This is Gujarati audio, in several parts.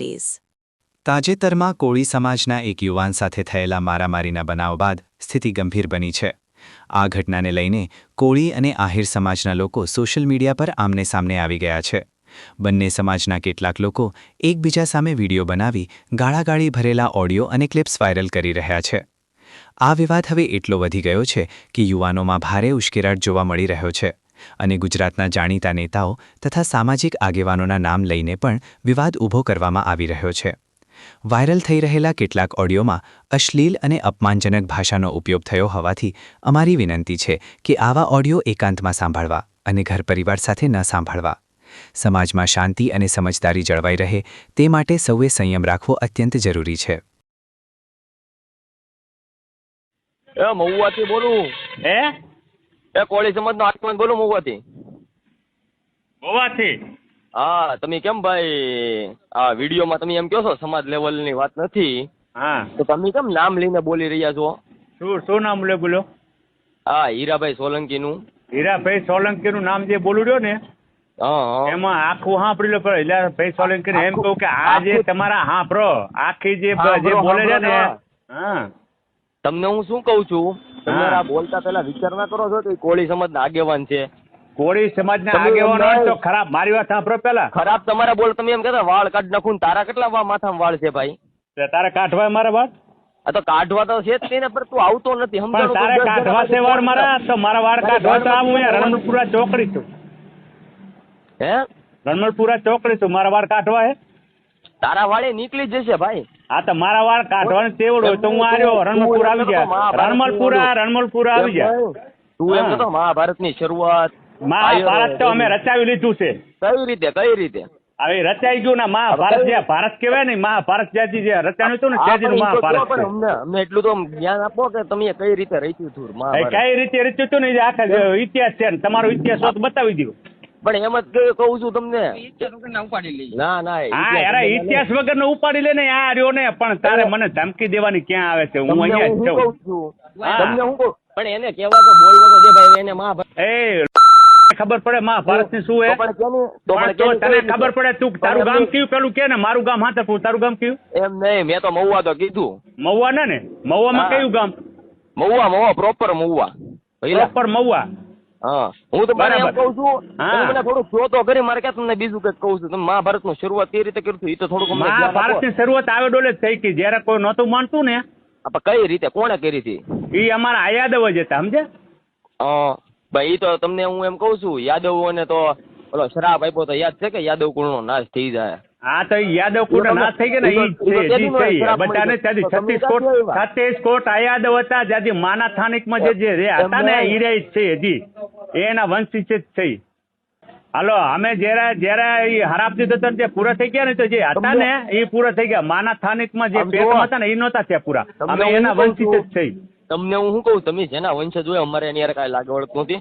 days. તાજેતરમાં કોળી સમાજના એક યુવાન સાથે થયેલા મારામારીના બનાવ બાદ સ્થિતિ ગંભીર બની છે. આ ઘટનાને લઈને કોળી અને આહિર સમાજના લોકો સોશિયલ મીડિયા પર આમને સામને આવી ગયા છે. બંને સમાજના કેટલાક લોકો એકબીજા સામે વીડિયો બનાવી ગાળાગાળી ભરેલા ઓડિયો અને ક્લિપ્સ વાયરલ કરી રહ્યા છે. આ વિવાદ હવે એટલો વધી ગયો છે કે યુવાનોમાં ભારે ઉશ્કેરાટ જોવા મળી રહ્યો છે. અને ગુજરાતના જાણીતા નેતાઓ તથા સામાજિક આગેવાનોના નામ લઈને પણ વિવાદ ઊભો કરવામાં આવી રહ્યો છે. વાયરલ થઈ રહેલા કેટલાક ઓડિયોમાં અશ્લીલ અને અપમાનજનક ભાષાનો ઉપયોગ થયો હોવાથી અમારી વિનંતી છે કે આવા ઓડિયો એકાંતમાં સાંભળવા અને ઘર પરિવાર સાથે ન સાંભળવા. સમાજમાં શાંતિ અને સમજદારી જળવાઈ રહે તે માટે સૌએ સંયમ રાખવો અત્યંત જરૂરી છે. મહુવાથી બોલું. હે? એ કોળી સમાજનો આગેવાન બોલું મહુવાથી ગોવાથી હા તમે કેમ ભાઈ આ વિડીયોમાં તમે એમ કહો છો સમાજ લેવલની વાત નથી. હા. તો તમે કેમ નામ લઈને બોલી રહ્યા છો? શું શું નામ લે બોલો? હા હીરાભાઈ સોલંકીનું. હીરાભાઈ સોલંકીનું નામ જે બોલું રહ્યો ને એમાં આખું સાંભળી લો પણ હીરાભાઈ સોલંકી એમ કહું કે આ જે તમારા હાંભળો આખી જે જે બોલે છે ને હા. તમને હું શું કહું છું? તમે હા. આ બોલતા પહેલા વિચાર ના કરો છો કે કોળી સમાજના આગેવાન છે? કોળી સમાજના ના આગેવાન હોય તો ખરાબ મારી વાત સાંભળો પેલા ખરાબ તમારા બોલ તમે એમ કહેતા વાળ કાઢ નાખું તારા કેટલા વા- માથામાં વાળ છે ભાઈ? તારા કાઢવા મારા વાળ આ તો કાઢવા તો છે જ નહીં પણ તું આવતો નથી પણ તારે કાઢવા છે વાળ મારા? તો મારા વાળ કાઢવા તો વાળ રણમલપુરા ચોકડી છું હે? રણમલપુરા ચોકડી છું મારા વાળ કાઢવા હે. તારા વાળે નીકળી જશે ભાઈ. હા તો મારા વાળ કાઢવાનો તેવડું તો હું આવ્યો રણમલપુર આવી ગયા. રણમલપુરા રણમલપુરા આવી ગયા. તું એમ હા. મહાભારતની શરૂઆત મહાભારત તો અમે રચાવી લીધું છે. કઈ રીતે કઈ રીતે? હવે રચાઈ ગયું ને મહાભારત જે ભારત કહેવાય ને મહાભારત જ્યાંથી જે રચાયું હતું ને ત્યાંથી મહાભારત અમને એટલું તો જ્ઞાન આપો કે તમે કઈ રીતે રચ્યું હતું કઈ રીતે રચ્યું હતું ને આખા ઇતિહાસ છે ને તમારો ઇતિહાસ બતાવી દો પણ એમ જ કહું છું તમને. ના ના હા યાર ઇતિહાસ વગર નો ઉપાડી લે ને આ રહ્યો ને પણ તારે મને ધમકી દેવાની ક્યાં આવે છે? હું અહીંયા જ છું કહું છું. હા. તમને હું કહું પણ એને કહેવા તો બોલવો તો દે ભાઈ એને માં એ ખબર પડે મહાભારતની શું તો હે તને ખબર પડે તું તારું ગામ કયું પેલું કે ને? મારું ગામ હાથરપુર તારું ગામ કયું? એમ નહીં મેં તો મહુવા તો કીધું. મહુવા ને? ને મહુવામાં માં કયું ગામ? મહુવા મહુવા પ્રોપર મહુવા. પ્રોપર મહુવા. હા. હું તો મને એમ. કહું છું હા. તમે મને થોડુંક કહો તો કરી મારે ક્યાં તમને બીજું કંઈક કહું છું. તમે મહાભારતનું શરૂઆત એ રીતે કર્યું હતું એ તો થોડુંક મહાભારતની શરૂઆત આવે ડોલે થઈ કે જયારે કોઈ નહોતું માનતું ને કઈ રીતે? કોણે કરી હતી? એ અમારા આયાદવ જ હતા સમજે ભાઈ તો તમને હું એમ કહું છું યાદવોને તો ઓલો શ્રાપ આપ્યો તો યાદ છે કે યાદવ કુળનો નાશ થઈ જાય? હા તો યાદવ કુળ તો થઈ ગયો ને ઈ છે બધાને ત્યાંથી છત્રીસ કોટ? છત્રીસ કોટ આયાદવ હતા જ્યાંથી માના સ્થાનિકમાં જે જે રહ્યા હતા ને ઈ રે છે હજી એના વંશી જ છે હાલો અમે જયારે જયારે એ હરાપ દત્તન જે પૂરા થઈ ગયા ને તો જે હતા ને એ પૂરા થઈ ગયા. માના સ્થાનિકમાં જે આમ પેટમાં હતા ને એ નહોતા થયા પૂરા. અમે એના કહું વંશી છું. જ છે તમને હું શું કહું? તમે જેના વંશજ હોય અમારે એની યાર કાંઈ લાગે વળગતું નથી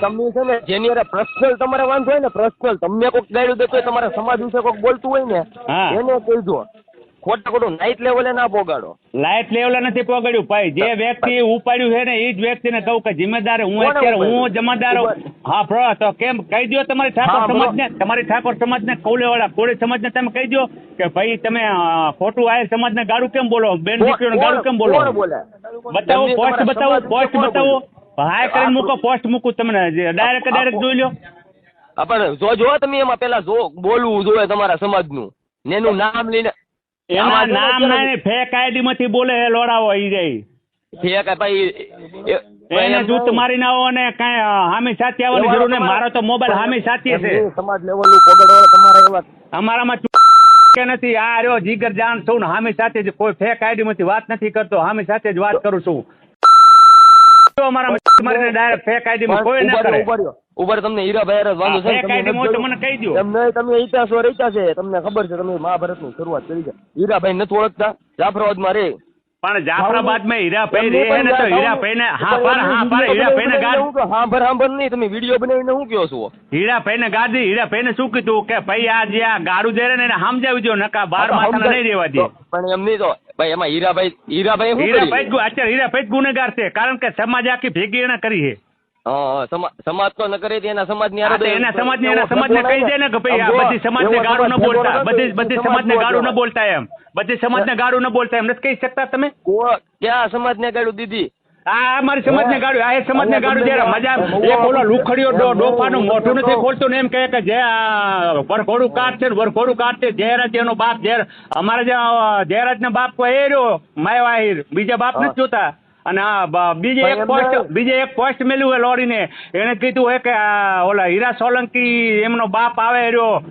તમને છે ને જેની યાર પર્સનલ તમારે વાંધો હોય ને પર્સનલ તમને કોઈક ગાડ્યું દેતો તમારા સમાજ વિશે કોઈક બોલતું હોય ને. એને કહેજો. ખોટા ખોટું નાઇટ લેવલે ના પોગાડો. લાઈટ લેવલે નથી પોગાડ્યું. ભાઈ જે વ્યક્તિ ઉપાડ્યું છે ને એ જ વ્યક્તિને કહું કે જિમ્મેદાર હું અત્યારે હું જમાદાર હા. બ્રો તો કેમ? કહી દો તમારી ઠાકોર. સમાજને તમારી ઠાકોર સમાજને કૌલેવાળા કોળી સમાજને તમે કહી દો કે ભાઈ તમે ખોટું આયર સમાજને ગાડું કેમ બોલો? બેન દીકરીઓને ગાડું કેમ બોલો? બતાવો પોસ્ટ બતાવો પોસ્ટ બતાવો. હાય કરીને મૂકો પોસ્ટ મૂકું તમને. ડાયરેક્ટ ડાયરેક્ટ જોઈ લો આપણે જો જો તમે એમાં પેલા જો બોલવું જોઈએ તમારા સમાજનું. નું એનું નામ લઈને એના નામ ના ફેક આઈડી માંથી બોલે એ લોડાવો ઈ જાય ફેક ભાઈ એને જૂત મારી ના અને કઈ હામી સાથે આવવાની જરૂર નહીં. મારો તો મોબાઈલ હામી સાચી છે. સમાજ લેવલ પોગાડવાળા તમારા એવા અમારામાં કે નથી. આ રહ્યો જીગર જાણ છું ને હામી સાથે જ કોઈ ફેક આઈડી માંથી વાત નથી કરતો. હામી સાથે જ વાત કરું છું. અમારા મારીને ડાયરેક્ટ ફેક આઈડી માં કોઈ ના કરે. રહ્યો, તમને હીરાભાઈ હારે જ વાંધો છે તમને કહી દો એમ તમે ઇતિહાસો રચ્યા છે? તમને ખબર છે તમે મહાભારતની શરૂઆત કરી છે. હીરાભાઈ નથી ઓળખતા? જાફરાબાદમાં રે. પણ જાફરાબાદમાં હીરાભાઈ રહે ને તો હીરાભાઈ ને હા પર હા પર હીરાભાઈ ને ગાડી હું કહું, હા ભર નહીં તમે વીડિયો બનાવીને હું કયો છો? હીરાભાઈ ને ગાડી હીરાભાઈ ને શું કીધું? કે ભાઈ આ જે આ ગાડું દે ને એને સમજાવી દો નકા બાર માથાના નહીં રહેવા દે. પણ એમ નહીં તો ભાઈ એમાં હીરાભાઈ હીરાભાઈ હીરાભાઈ? અત્યારે હીરાભાઈ ગુનેગાર છે કારણ કે સમાજ આખી ભેગી એને કરી છે. સમાજ તો ન કરે એના સમાજની હા, તો એના સમાજ સમાજને એના સમાજ ને કહી દે ને કે ભાઈ આ બધી સમાજ ને ગાળો ન બોલતા બધી બધી સમાજ ને ગાળો ન બોલતા એમ. બધી સમાજને ગાળો ન બોલતા એમ. નથી કહી શકતા તમે? ક્યાં સમાજ ને ગાળું દીધી આ અમારી સમાજને ગાળું આ સમાજ ને ગાળું જયારે મજા ઓલો મહુવા- લુખડીઓ ડોફાનું મોઢું નથી ખોલતું ને એમ કહે કે જે આ વરઘોડું કાઢ છે ને વરઘોડું કાઢ છે જયરાજ એનો બાપ જય અમારે જે જયરાજ ના બાપ કોઈ એ રહ્યો માયવાહીર. બીજા બાપ. નથી જોતા. અને આ બીજે એક પોસ્ટ બીજે એક પોસ્ટ મેલ્યું હોય લોડીને. એને કીધું હોય કે ઓલા હીરા સોલંકી એમનો બાપ આવે રહ્યો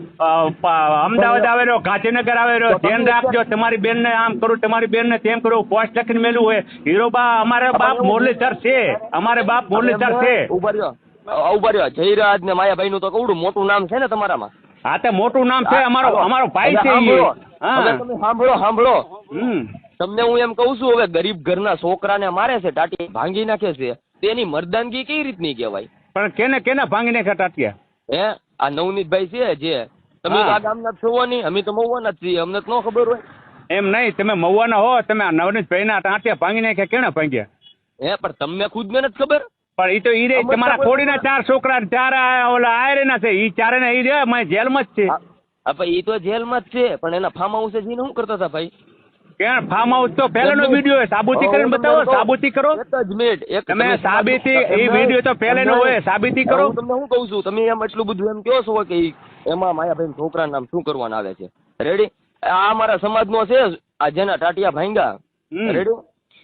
અમદાવાદ આવે રહ્યો ગાંધીનગર આવે રહ્યો. ધ્યાન રાખજો તમારી બેનને આમ કરું તમારી બેનને તેમ કરું. પોસ્ટ લખીને મેલું હોય હીરો બા અમારે બાપ મોરલી સર છે. અમારે બાપ મુરલીધર છે. ઊભા રહ્યો. જયરાજ ને માયાભાઈ નું તો કવડું મોટું નામ છે ને તમારામાં? હા તે મોટું નામ છે અમારો અમારો ભાઈ છે સાંભળો સાંભળો. હમ. તમને હું એમ કહું છું હવે ગરીબ ઘરના છોકરાને મારે છે ટાટી ભાંગી નાખે છે. તેની મર્દાનગી કઈ રીતની કહેવાય? પણ કેને કેને ભાંગી નાખ્યા ટાટિયા? હે? આ નવનીતભાઈ છે જે તમે આ ગામના છો નહીં અમે તો મહુવાના જ છીએ અમને તો ન ખબર હોય. એમ નહીં તમે મહુવાના હો તમે આ નવનીત ભાઈના ટાંટિયા ભાંગી નાખ્યા કેને ભાંગ્યા? હે પણ તમને ખુદ ને નથી ખબર? પણ એ તો ઈ રે તમારા ખોડીના ચાર છોકરા ચાર ઓલા આયરેના છે ઈ ચારે ને ઈ રે મેં જેલમાં જ છે. હા પણ એ તો જેલમાં જ છે પણ એના ફાર્મ હાઉસે જઈને શું કરતા હતા ભાઈ? ક્યાં ફાર્મ હાઉસ તો પહેલાનો વીડિયો સાબુતી કરીને બતાવો સાબુતી કરો. એક જ મિનિટ એક તમે સાબિતી એ વીડિયો તો પહેલાનો હોય સાબિતી કરો. હું તમને શું કહું છું? તમે એમ એટલું બધું એમ કહો છો કે એમાં માયાભાઈ છોકરા નામ શું કરવાના આવે છે. રેડી આ અમારા સમાજનો છે આ જેના ટાટિયા ભાંગા રેડી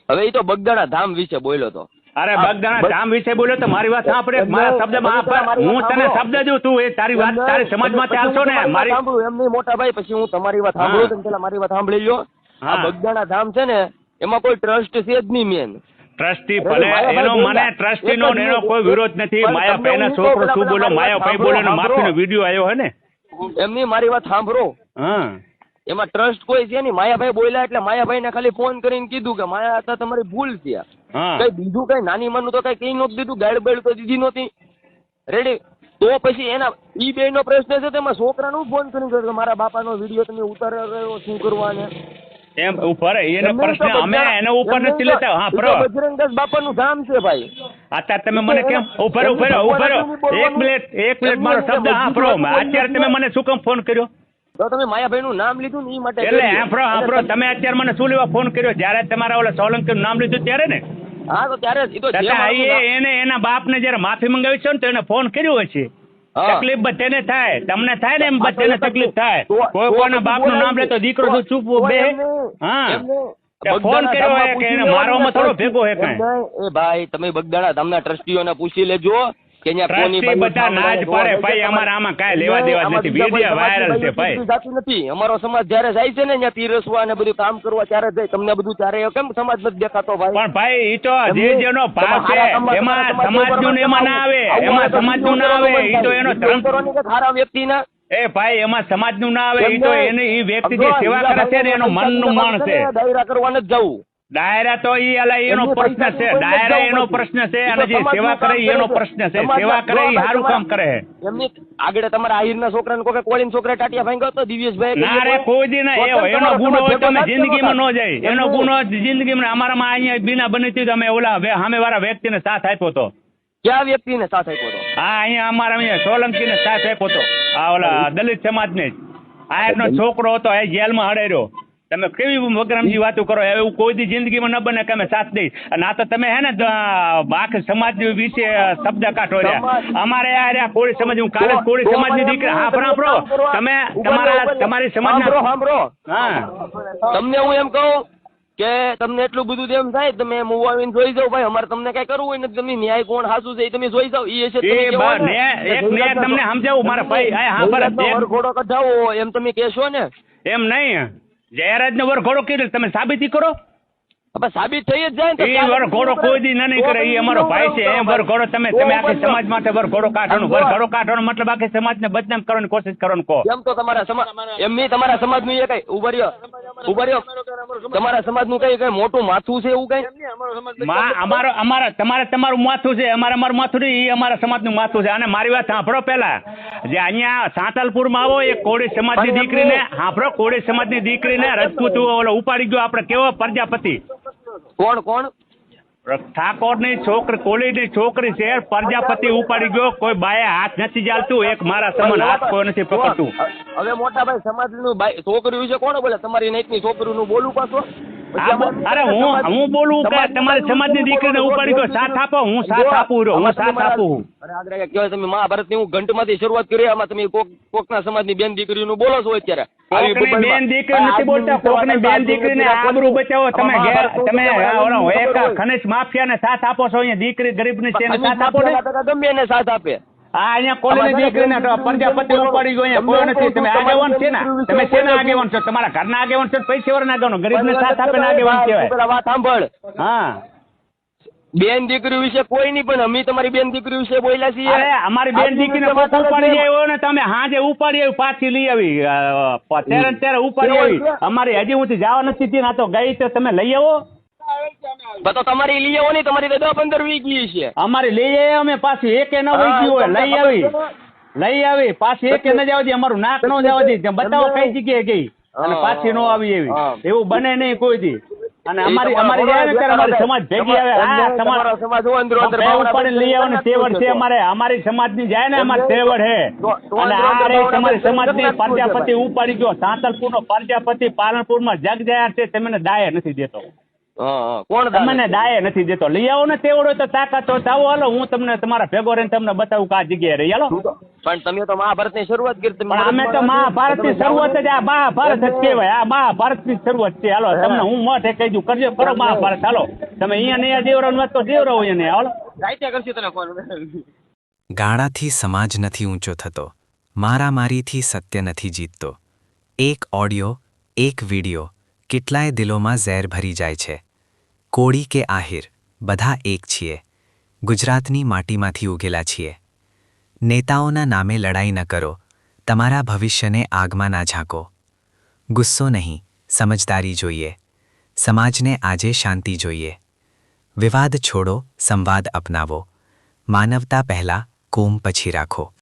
હવે એ તો બગદાણા ધામ વિશે બોલ્યો તો. અરે બગદાણા ધામ વિશે બોલ્યો તો મારી વાત સાંભળે. મારા એમને હા મારી તને શબ્દ દઉં તું એ તારી વાત તારી સમાજમાં ચાલશો ને. મારી સાંભળું સાંભળું નહીં મોટા ભાઈ પછી હું તમારી વાત સાંભળું. તમે પેલા મારી વાત સાંભળી લ્યો. આ હા. બગદાણા ધામ છે ને એમાં કોઈ ટ્રસ્ટ છે જ નહીં મેન ટ્રસ્ટી ભલે એનો મને ટ્રસ્ટી નો એનો કોઈ વિરોધ નથી. માયાભાઈ ના છોકરો શું બોલો માયાભાઈ બોલે ને સાંભળો, માફીનો વીડિયો આવ્યો હે ને? એમની મારી વાત સાંભળો. હા. એમાં ટ્રસ્ટ કોઈ છે નહીં. માયાભાઈ બોલ્યા એટલે માયાભાઈને ખાલી ફોન કરીને કીધું કે માયા હતા તમારી ભૂલ છે. કઈ બીજું કઈ નાની માનું તો કઈ કઈ નહોતું દીધું. ગાડ બેડ તો દીધી નહોતી. રેડી તો પછી એના ઈ બે નો પ્રશ્ન છે તેમાં છોકરાનું ફોન કરીને મારા બાપા મારા બાપાનો વીડિયો તમે ઉતાર રહ્યો શું કરવાને? એમ ઉપર એને પ્રશ્ન અમે એના ઉપર નથી લેતા. હા ઈ પ્રો બજરંગદાસ બાપાનું ધામ છે ભાઈ. અત્યારે તમે મને કેમ? ઉપર ઉપર રહો. એક મિનિટ એક મિનિટ મારો શબ્દ હા પ્રો અત્યારે તમે મને શું કામ ફોન કર્યો? તો તમે માયાભાઈ નું નામ લીધું ને એ માટે એટલે હા પ્રો તમે અત્યારે મને શું લેવા ફોન કર્યો? જ્યારે તમારા ઓલા સોલંકી નું નામ લીધું ત્યારે ને? હા તો ત્યારે એને એના બાપને જયારે માફી મંગાવી છે ને તો એને ફોન કર્યો હશે. તકલીફ બધાને થાય. તમને થાય ને એમ ને બધાને તકલીફ થાય. કોઈ કોઈના પછી બાપનું નામ લે તો દીકરો. શું ચૂપ બે? હા. ફોન કર્યો કે એને મારવામાં થોડો ભેગો હે કાંઈ. એ ભાઈ તમે બગદાણા તમને ટ્રસ્ટીઓને પૂછી લેજો. કે બધા ના જ પડે ભાઈ અમારે આમાં કાંઈ લેવા દેવા નથી. બીજા વાયરલ છે ભાઈ. બાજુ નથી. અમારો સમાજ જ્યારે જાય છે ને ત્યાં પીરસવા ને બધું કામ કરવા ત્યારે જાય. તમને બધું ત્યારે કેમ સમાજ નથી દેખાતો ભાઈ? પણ ભાઈ ઈ તો જે જેનો પાપ છે એમાં સમાજ એમાં ના આવે એમાં સમાજનું ના આવે ઈ તો એનો ધર્મ કરવાની કે ખારા વ્યક્તિના? એ ભાઈ એમાં સમાજનું ના આવે ઈ તો એને ઈ વ્યક્તિ જે સેવા કરે છે ને એનો મનનું માણસ છે. દાયરા કરવા નથી જવું. ડાયરા તો ઈ અલા એનો પ્રશ્ન છે ડાયરા એનો પ્રશ્ન છે અને જે સેવા કરે એનો પ્રશ્ન છે. સેવા કરે ઈ સારું કામ કરે. છે એમની આગળ તમારા આહિરના છોકરાને કોઈ કોળીન છોકરા ટાટિયા ભાંગ્યો તો દિવ્યેશભાઈ ના રે કોઈ દી ના એવો એનો ગુનો હોય તો અમે જિંદગીમાં ન જાય. એનો ગુનો જિંદગીમાં અમારામાં અહીંયા બિના બની હતી અમે ઓલા વે- સામેવાળા વ્યક્તિને સાથ આપ્યો તો. ક્યાં વ્યક્તિને સાથ આપ્યો તો? હા અહીંયા અમારા અહીંયા સોલંકીને સાથ આપ્યો તો. આ ઓલા દલિત સમાજને ને આ એનો છોકરો હતો એ જેલમાં હડેર્યો. તમે કેવી વગરામજી વાતો કરો? એવું કોઈ દી જિંદગીમાં ન બને કે અમે સાથ દઈ. અને આ તો તમે હે ને આખ સમાજ વિશે શબ્દ કાઢો રહ્યા. અમારે આ રહ્યા કોળી સમાજ હું કાલે કોળી સમાજની દીકરી હા સાંભળો તમે તમારા તમારી સમાજ હા. તમને હું એમ કહું કે તમને એટલું બધું એમ થાય તમે મૂવ આવીને જોઈ જાવ ભાઈ. અમારે તમને કઈ કરવું હોય ને તમે ન્યાય કોણ સાચું છે એ તમે જોઈ જાવ એ કે તમને સમજાવું મારા ભાઈ. બરાબર. ગુજરાતનો કઢાવો એમ તમે કહેશો ને. એમ નહીં. જયરાજનો વરઘોડો કીધું તમે સાબિતી કરો? હવે સાબિત થઈ જ જાય ને એ વરઘોડો કોઈ દી નહીં કરે એ અમારો ભાઈ છે. એમ? વરઘોડો તમે તમે આખી સમાજ માટે વરઘોડો કાઢવાનો. વરઘોડો કાઢવાનો મતલબ આખી સમાજને બદનામ કરવાની કોશિશ કરવાનો કહો. એમ તો તમારા સમાજ એમની તમારા સમાજનું એ કઈ ઊભા રહ્યો ઊભા રહ્યો. તમારા સમાજનું કઈ કઈ મોટું માથું છે એવું કઈ? અમારો અમારા તમારે તમારું માથું છે અમારે અમારું માથું નહીં એ અમારા સમાજનું માથું છે. અને મારી વાત સાંભળો પહેલા. જે અહીંયા સાંતલપુરમાં આવો એ કોળી સમાજની દીકરીને સાંભળો કોળી સમાજની દીકરીને રજપૂત ઓલો ઉપાડી ગયો આપણે કેવો પ્રજાપતિ? કોણ કોણ? ઠાકોરની છોકરી કોળીની છોકરી છે, પ્રજાપતિ ઉપાડી ગયો, કોઈ બાએ હાથ નથી ચાલતું, એક મારા સમાન હાથ કોઈ નથી પકડતું. હવે મોટા ભાઈ સમાજનું બાઈ- છોકરી વિશે કોણ બોલે? તમારી નાઈટની છોકરીનું બોલું નું બોલું બો- અરે હું હું બોલું કે તમારી સમાજની દીકરીને ઉપાડી ગયો સાથ આપો હું સાથ આપું રહ્યો હું સાથ આપું અરે કહેવાય તમે મહાભારતની હું ઘંટમાંથી શરૂઆત કરી આમાં તમે કોક સમાજની બેન દીકરી નું બોલો છો અત્યારે. બેન દીકરી નથી બોલતા કોકની બેન દીકરીને આબરૂ બચાવો તમે તમે ખનિજ માફિયાને સાથ આપો છો અહીંયા દીકરી ગરીબની છે સાથ આપો ને. ગમે એને સાથ આપે. હા અહીંયા કોલેજની દીકરીને પ્રજાપતિ ઉપાડી ગયો અહીંયા કોઈ નથી તમે આગેવાન છે ને? તમે શેના આગેવાન છો? તમારા ઘરના આગેવાન છો? પૈસેવાળાના આગેવાન? ગરીબને સાથ આપે આગેવાન કહેવાય. વાત સાંભળ. હા. બેન દીકરી વિશે કોઈ નહીં પણ અમે તમારી બેન દીકરી વિશે બોલ્યા છીએ. અરે અમારી બેન દીકરીને કોક ઉપાડી જાય ને તમે હાજે ઉપાડી આવી પાછી લઈ આવી. ત્યારે ત્યારે ઉપાડી આવી. અમારી હજી હું જવા નથી દીધી ને તો ગઈ તો તમે લઈ આવો. તો તમારી લઈ આવો નહીં તમારી દસ પંદર વી ગઈ છે. અમારી લઈ આવી અમે પાછી એકે ન વહી ગયું હોય. લઈ આવી. લઈ આવી. પાછી એક ન જવા દે. અમારું નાક ન જવા દે. બતાવો કઈ જગ્યાએ ગઈ. અને પાછી નો આવી એવી. એવું બને નહીં કોઈ દી. અને અમારી અમારી જાય ને ત્યારે અમારી સમાજ ભેગી આવે. હા સમાજ સમાજ અંદરો અંદર ઉપાડીને લઈ આવવાની તેવડ છે અમારે. અમારી સમાજની જાય ને અમારે તેવડ હે. અને આ રે તમારી સમાજની પ્રજાપતિ ઉપાડી ગયો. સાંતલપુર નો પ્રજાપતિ પાલનપુરમાં જગ જયા છે. તમને દાય નથી દેતો. કોણ તમને દાય નથી દેતો. લઈ આવો ને તેવડ તો તાકાત હોય તો આવો. હાલો હું તમને તમારા ભેગો રહીને તમને બતાવું કે આ જગ્યાએ રહી. હાલો. પણ તમે તો મહાભારતની શરૂઆત કરી તમે. અમે તો મહાભારતની શરૂઆત જ આ મહાભારત જ કહેવાય. આ મહાભારતની શરૂઆત છે. હાલો તમને હું મઠે કહી દઉં. કરજો કરો મહાભારત. હાલો. તમે અહીંયા ને દેવરાવ વાત તો દેવરાવ અહીંયા ને. હાલો. કરશું તને ફોન ગાળાથી સમાજ નથી ઊંચો થતો. મારામારીથી સત્ય નથી જીતતો. એક ઓડિયો એક વિડિયો કેટલાય દિલોમાં ઝેર ભરી જાય છે. કોળી કે આહિર, બધા એક છીએ. ગુજરાતની માટીમાંથી ઉગેલા છીએ. નેતાઓના નામે લડાઈ ન કરો, તમારા ભવિષ્યને આગમાં ના ઝાંકો. ગુસ્સો નહીં, સમજદારી જોઈએ. સમાજને આજે શાંતિ જોઈએ. વિવાદ છોડો, સંવાદ અપનાવો. માનવતા પહેલાં, કોમ પછી રાખો.